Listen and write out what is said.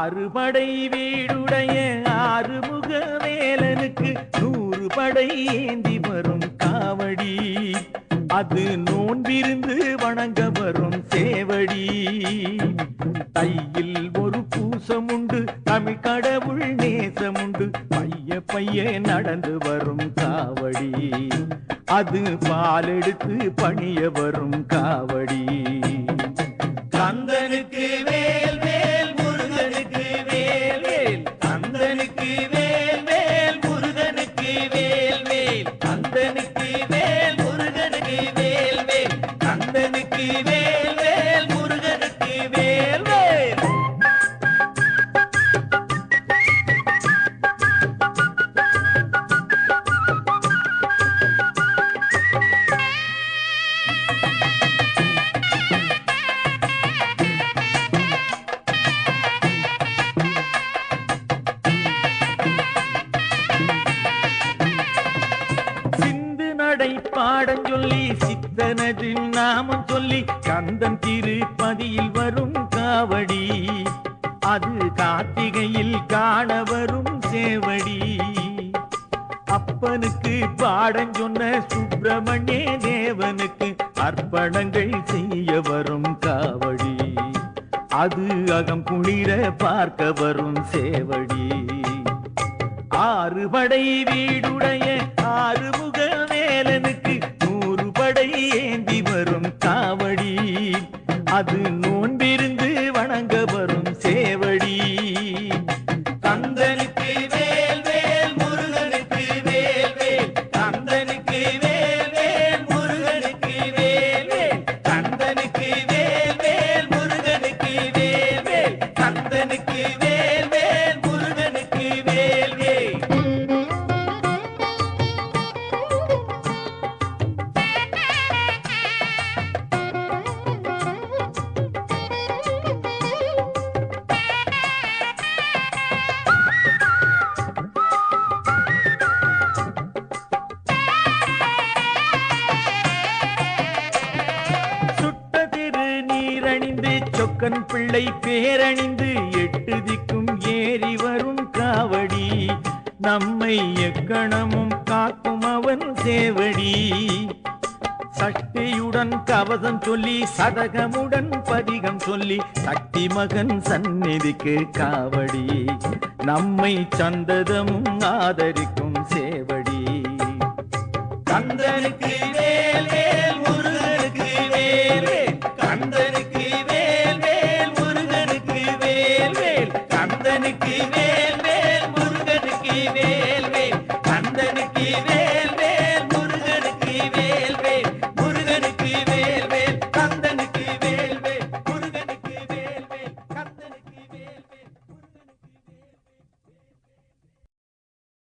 ஆறுபடை வீடுடைய ஆறுமுக வேலனுக்கு நூறு படை ஏந்தி வரும் காவடி. அது நோன்பிருந்து வணங்க வரும் சேவடி. தையில் ஒரு பூசமுண்டு தமிழ் கடவுள் நேசமுண்டு பைய பைய நடந்து வரும் காவடி. அது பாலெடுத்து பணிய வரும் காவடி. நடை பாடம் சொல்லி சித்தனது நாமம் சொல்லி கந்தன் திருப்பதியில் வரும் காவடி. அது கார்த்திகையில் காண வரும் சேவடி. அப்பனுக்கு பாடம் சொன்ன சுப்பிரமணிய தேவனுக்கு அர்ப்பணங்கள் செய்ய வரும் காவடி. அது அகம் குளிர பார்க்க வரும் சேவடி. ஆறுபடை வீடுடைய ஆறுமுக அது நீரணிந்து பிள்ளை பேரணிந்து எட்டு திக்கும் ஏறி வரும் காவடி. நம்மை எக்கணமும் காக்கும் அவன் சேவடி. சக்தியுடன் கவசம் சொல்லி சதகமுடன் பதிகம் சொல்லி சக்தி மகன் சந்நிதிக்கு காவடி. நம்மை சந்ததமும் ஆதரிக்கும் சேவடி. கந்தனுக்கு